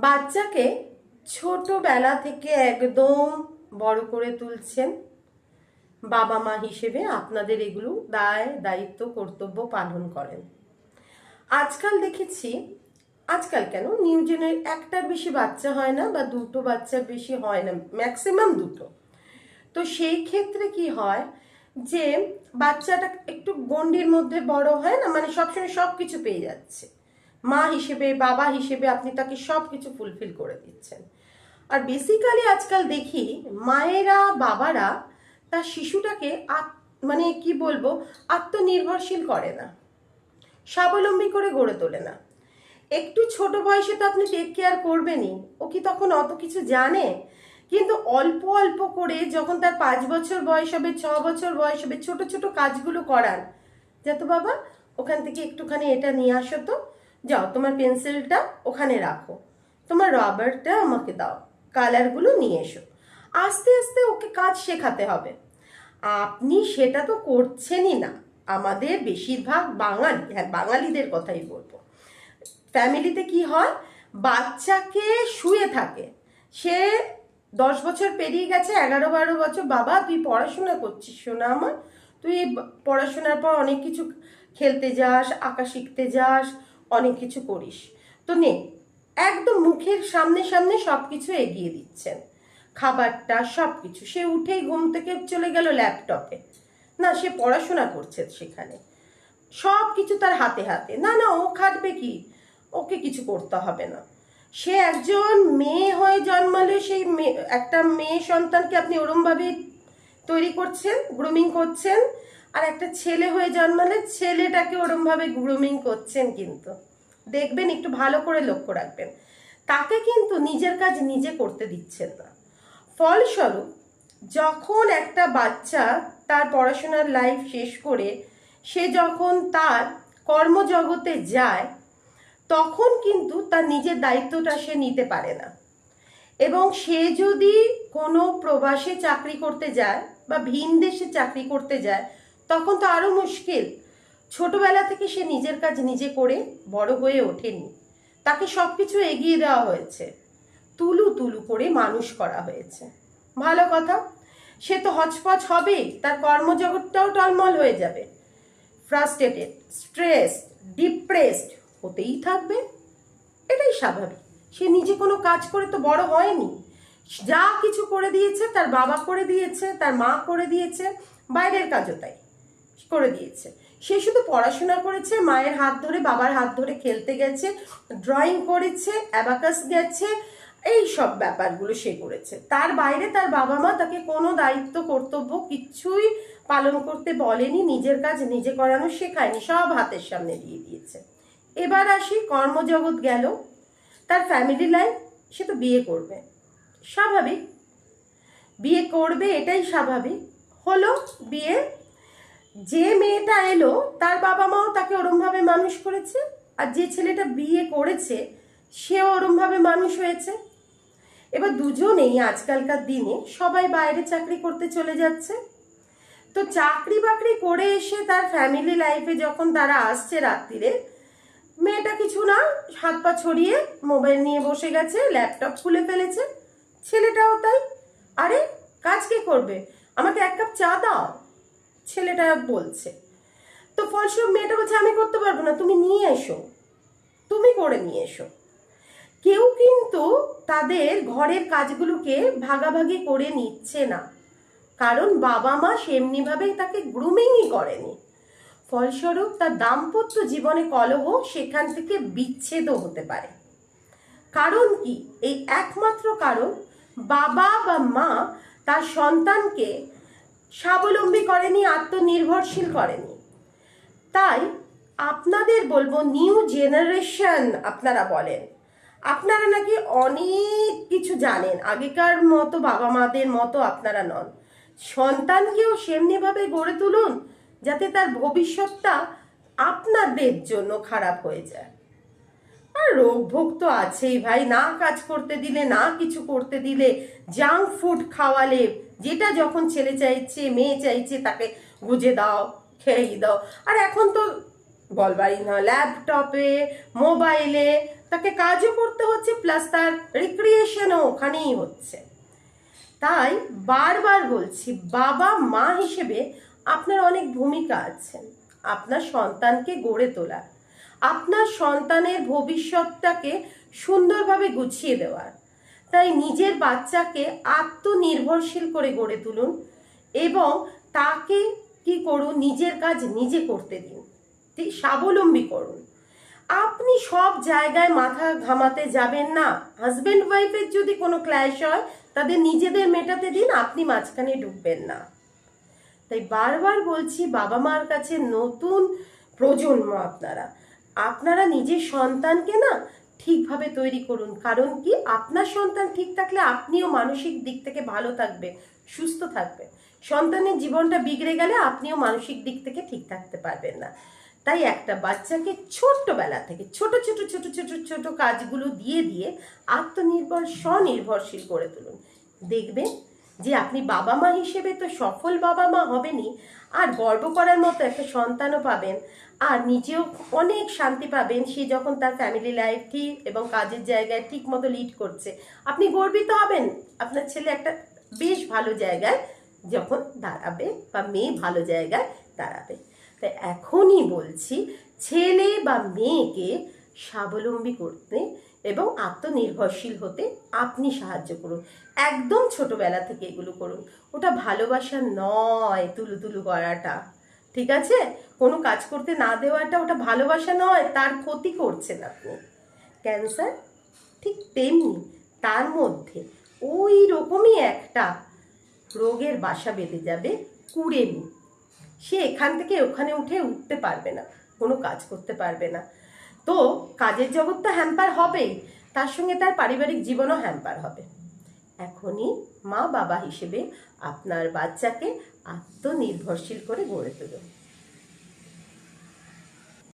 বাচ্চাকে ছোটবেলা থেকে একদম বড় করে তুলছেন। বাবা মা হিসেবে আপনাদের এগুলো দায়, দায়িত্ব, কর্তব্য পালন করেন। আজকাল দেখেছি, আজকাল কেন? নিউ জেনের একটার বেশি বাচ্চা হয় না বা দুটো বাচ্চার বেশি হয় না ম্যাক্সিমাম দুটো। তো সেই ক্ষেত্রে কি হয় যে, বাচ্চাটা একটু গণ্ডির মধ্যে বড় হয় না? মানে সবসময় সব কিছু পেয়ে যাচ্ছে। মা হিসেবে, বাবা হিসেবে আপনি তাকে সব কিছু ফুলফিল করে দিচ্ছেন। আর বেসিক্যালি আজকাল দেখি মায়েরা, বাবারা তার শিশুটাকে মানে কি বলব, আত্মনির্ভরশীল করে না। স্বাবলম্বী করে গড়ে তোলে না। একটু ছোট বয়সে তো আপনি টেক কেয়ার করবেনই। ও কি তখন অত কিছু জানে? কিন্তু অল্প অল্প করে যখন তার পাঁচ বছর বয়স হবে, ছ বছর বয়স হবে, ছোট ছোট কাজগুলো করান। যাতো বাবা, ওখান থেকে একটুখানি এটা নিয়ে আসো তো। যাও, তোমার পেন্সিলটা ওখানে রাখো। তোমার রাবারটা আমাকে দাও, কালারগুলো নিয়ে এসো। আস্তে আস্তে ওকে কাজ শেখাতে হবে। আপনি সেটা তো করছেনই না। আমাদের বেশিরভাগ বাঙালি হ্যাঁ বাঙালিদের কথাই বলব। ফ্যামিলিতে কি হয়? বাচ্চাকে শুয়ে থাকে। সে দশ বছর পেরিয়ে গেছে, এগারো বারো বছর। বাবা, তুই পড়াশোনা করছিস শোনা আমার। তুই পড়াশোনার পর অনেক কিছু খেলতে যাস, আঁকা শিখতে যাস অনেক কিছু করিস। তো নে, একদম মুখের সামনে সামনে সব কিছু এগিয়ে দিচ্ছেন। খাবারটা সব কিছু সে উঠেই ঘুম থেকে চলে গেল ল্যাপটপে। না, সে পড়াশোনা করছে সেখানে। সব কিছু তার হাতে হাতে। না না, ও খাটবে কি? ওকে কিছু করতে হবে না। সে একজন মেয়ে হয়ে জন্মালে সেই একটা মেয়ে সন্তানকে আপনি ওরমভাবে তৈরি করছেন, গ্রুমিং করছেন আর একটা ছেলে হয়ে জন্মালে ছেলেটাকে ওরমভাবে গ্রুমিং করছেন কিন্তু। দেখবেন একটু ভালো করে লক্ষ্য রাখবেন। তাকে কিন্তু নিজের কাজ নিজে করতে দিচ্ছেন না। ফলস্বরূপ, যখন একটা বাচ্চা তার পড়াশোনার লাইফ শেষ করে, সে যখন তার কর্মজগতে যায়, তখন কিন্তু তার নিজের দায়িত্বটা সে নিতে পারে না। এবং সে যদি কোনো প্রবাসে চাকরি করতে যায় বা ভিন দেশে চাকরি করতে যায় তখন তো আরও মুশকিল। ছোটবেলা থেকে সে নিজের কাজ নিজে করে বড় হয়ে ওঠেনি। তাকে সব কিছু এগিয়ে দেওয়া হয়েছে। তুলু তুলু করে মানুষ করা হয়েছে। ভালো কথা, সে তো হচপচ হবেই তার কর্মজগৎটাও টলমল হয়ে যাবে। ফ্রাস্ট্রেটেড স্ট্রেস ডিপ্রেসড হতেই থাকবে। এটাই স্বাভাবিক। সে নিজে কোনো কাজ করে তো বড় হয়নি। যা কিছু করে দিয়েছে, তার বাবা করে দিয়েছে, তার মা করে দিয়েছে, বাইরের কাজও তাই। করে দিয়েছে। সে শুধু পড়াশোনা করেছে, মায়ের হাত ধরে, বাবার হাত ধরে খেলতে গেছে ড্রয়িং করেছে অ্যাবাকাস গেছে এই সব ব্যাপারগুলো সে করেছে। তার বাইরে তার বাবা মা তাকে কোনো দায়িত্ব, কর্তব্য কিচ্ছুই পালন করতে বলেনি, নিজের কাজ নিজে করানো শেখায়নি, সব হাতের সামনে দিয়ে দিয়েছে। এবার আসি, কর্মজগৎ গেল, তার ফ্যামিলি লাইফ সে তো বিয়ে করবে। স্বাভাবিক। বিয়ে করবে, এটাই স্বাভাবিক। হলো বিয়ে যে মেয়েটা এলো, তার বাবা মাও তাকে ওরমভাবে মানুষ করেছে, আর যে ছেলেটা বিয়ে করেছে, সেও ওরমভাবে মানুষ হয়েছে। এবার দুজনেই আজকালকার দিনে সবাই বাইরে চাকরি করতে চলে যাচ্ছে। তো চাকরি বাকরি করে এসে তার ফ্যামিলি লাইফে যখন তারা আসছে রাত্রিরে, মেয়েটা কিছু না, হাত পা ছড়িয়ে মোবাইল নিয়ে বসে গেছে ল্যাপটপ খুলে ফেলেছে, ছেলেটাও তাই। আরে, কাজ কে করবে? আমাকে এক কাপ চা দাও। ছেলেটা বলছে। তো ফলস্বরূপ মেয়েটা বলছে, আমি করতে পারব না, তুমি নিয়ে এসো। তুমি করে নিয়ে এসো। কেউ কিন্তু তাদের ঘরের কাজগুলোকে ভাগাভাগি করে নিচ্ছে না। কারণ বাবা মা সেমনিভাবে তাকে গ্রুমিংই করেনি। ফলস্বরূপ তার দাম্পত্য জীবনে কলহ সেখান থেকে বিচ্ছেদও হতে পারে। কারণ কি? এই একমাত্র কারণ বাবা বা মা তার সন্তানকে স্বাবলম্বী করেনি, আত্মনির্ভরশীল করেনি। তাই আপনাদের বলব নিউ জেনারেশন আপনারা বলেন। আপনারা নাকি অনেক কিছু জানেন, আগেকার মতো বাবা মাদের মতো আপনারা নন। সন্তানকেও সেমনিভাবে গড়ে তুলুন, যাতে তার ভবিষ্যৎটা আপনাদের জন্য খারাপ হয়ে যায়। আর রোগ ভোগ তো আছেই ভাই, না কাজ করতে দিলে, না কিছু করতে দিলে জাঙ্ক ফুড খাওয়ালে যেটা যখন ছেলে চাইছে, মেয়ে চাইছে, তাকে গুজে দাও, খেয়ে দাও। আর এখন তো বলবারই না ল্যাপটপে মোবাইলে তাকে কাজও করতে হচ্ছে প্লাস তার রিক্রিয়েশনও ওখানেই হচ্ছে। তাই বারবার বলছি, বাবা মা হিসেবে আপনার অনেক ভূমিকা আছে। আপনার সন্তানকে গড়ে তোলার, আপনার সন্তানের ভবিষ্যৎটাকে সুন্দরভাবে গুছিয়ে দেওয়ার। তাই নিজের বাচ্চাকে আত্মনির্ভরশীল করে গড়ে তুলুন এবং তাকে কি করুন, নিজের কাজ নিজে করতে দিন। স্বাবলম্বী করুন। আপনি সব জায়গায় মাথা ঘামাতে যাবেন না। হাজবেন্ড ওয়াইফের যদি কোনো ক্ল্যাশ হয়, তাদের নিজেদের মেটাতে দিন, আপনি মাঝখানে ঢুকবেন না। তাই বারবার বলছি, বাবা মার কাছে নতুন প্রজন্ম আপনারা। আপনারা নিজের সন্তানকে না ঠিকভাবে তৈরি করুন। কারণ কি? আপনার সন্তান ঠিক থাকলে আপনিও মানসিক দিক থেকে ভালো থাকবে, সুস্থ থাকবে। সন্তানের জীবনটা বিগড়ে গেলে আপনিও মানসিক দিক থেকে ঠিক থাকতে পারবেন না। তাই একটা বাচ্চাকে ছোট্টবেলা থেকে ছোট ছোট ছোট ছোট ছোট কাজগুলো দিয়ে দিয়ে আত্মনির্ভর, স্বনির্ভরশীল করে তুলুন। দেখবেন যে আপনি বাবা মা হিসেবে তো সফল বাবা মা হবেনই আর গর্ব করার মতো একটা সন্তানও পাবেন। আর নিজেও অনেক শান্তি পাবেন, সে যখন তার ফ্যামিলি লাইফ ঠিক এবং কাজের জায়গায় ঠিক মতো লিড করছে। আপনি গর্বিত হবেন। আপনার ছেলে একটা বেশ ভালো জায়গায় যখন দাঁড়াবে বা মেয়ে ভালো জায়গায় দাঁড়াবে। তাই এখনই বলছি, ছেলে বা মেয়েকে স্বাবলম্বী করতে এবং আত্মনির্ভরশীল হতে আপনি সাহায্য করুন। একদম ছোটবেলা থেকে এগুলো করুন। ওটা ভালোবাসা নয় তুলু তুলু করাটা। ঠিক আছে? কোনো কাজ করতে না দেওয়াটা ওটা ভালোবাসা নয়, তার ক্ষতি করছেন আপনি ক্যান্সার ঠিক তেমনি তার মধ্যে ওই রকমই একটা রোগের বাসা বেঁধে যাবে কুড়েমি। সে এখান থেকে ওখানে উঠে উঠতে পারবে না, কোনো কাজ করতে পারবে না। তো কাজের জগৎ তো হ্যাম্পার হবেই, তার সঙ্গে তার পারিবারিক জীবনও হ্যাম্পার হবে। এখনই মা বাবা হিসেবে আপনার বাচ্চাকে আত্মনির্ভরশীল করে গড়ে তুলুন।